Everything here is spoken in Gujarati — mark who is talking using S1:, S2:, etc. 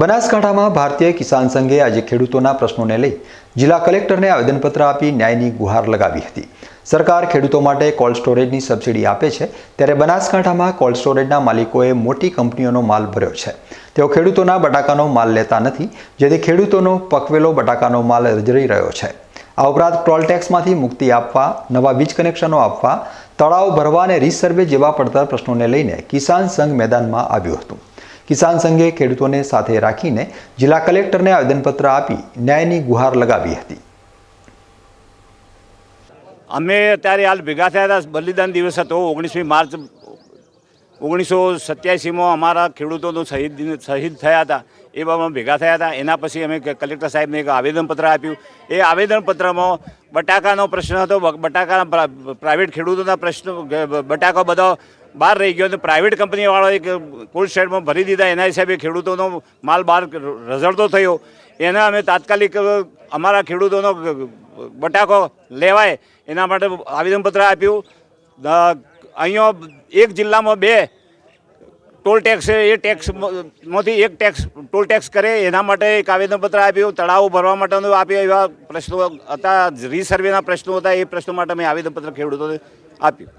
S1: બનાસકાંઠામાં ભારતીય કિસાન સંઘે આજે ખેડૂતોના પ્રશ્નોને લઈ જિલ્લા કલેક્ટરને આવેદનપત્ર આપી ન્યાયની ગુહાર લગાવી હતી. સરકાર ખેડૂતો માટે કોલ્ડ સ્ટોરેજની સબસિડી આપે છે, ત્યારે બનાસકાંઠામાં કોલ્ડ સ્ટોરેજના માલિકોએ મોટી કંપનીઓનો માલ ભર્યો છે. તેઓ ખેડૂતોના બટાકાનો માલ લેતા નથી, જેથી ખેડૂતોનો પકવેલો બટાકાનો માલ રજરી રહ્યો છે. આ ઉપરાંત ટોલ ટેક્સમાંથી મુક્તિ આપવા, નવા વીજ કનેક્શનો આપવા, તળાવ ભરવા અને રીસર્વે જેવા પડતર પ્રશ્નોને લઈને કિસાન સંઘ મેદાનમાં આવ્યું હતું. કિસાન સંઘે ખેડૂતોને સાથે રાખીને જિલ્લા કલેક્ટરને આવેદનપત્ર આપી ન્યાયની ગુહાર લગાવી હતી.
S2: અમે અત્યારે હાલ ભેગા થયા હતા. બલિદાન દિવસ હતો. ઓગણીસમી માર્ચ, ઓગણીસો સત્યાસીમાં અમારા ખેડૂતોનો શહીદ શહીદ થયા હતા. એ બાબતમાં ભેગા થયા હતા. એના પછી અમે કલેક્ટર સાહેબને એક આવેદનપત્ર આપ્યું. એ આવેદનપત્રમાં બટાકાનો પ્રશ્ન હતો. બટાકાના પ્રા- પ્રાઇવેટ ખેડૂતોના પ્રશ્નો બટાકો બધો બહાર રહી ગયો અને પ્રાઇવેટ કંપનીવાળાએ કોલ્ડ સ્ટેટમાં ભરી દીધા. એના હિસાબે ખેડૂતોનો માલ બહાર રઝળતો થયો. એના અમે તાત્કાલિક અમારા ખેડૂતોનો બટાકો લેવાય. એના માટે આવેદનપત્ર આપ્યું. અહીંયો એક જિલ્લામાં બે ટોલ ટેક્સ એ ટેક્સમાંથી એક ટેક્સ, ટોલ ટેક્સ કરે. એના માટે એક આવેદનપત્ર આપ્યું. તળાવો ભરવા માટેનું આપ્યું. એવા પ્રશ્નો હતા. રીસર્વેના પ્રશ્નો હતા. એ પ્રશ્નો માટે અમે આવેદનપત્ર ખેડૂતોને આપ્યું.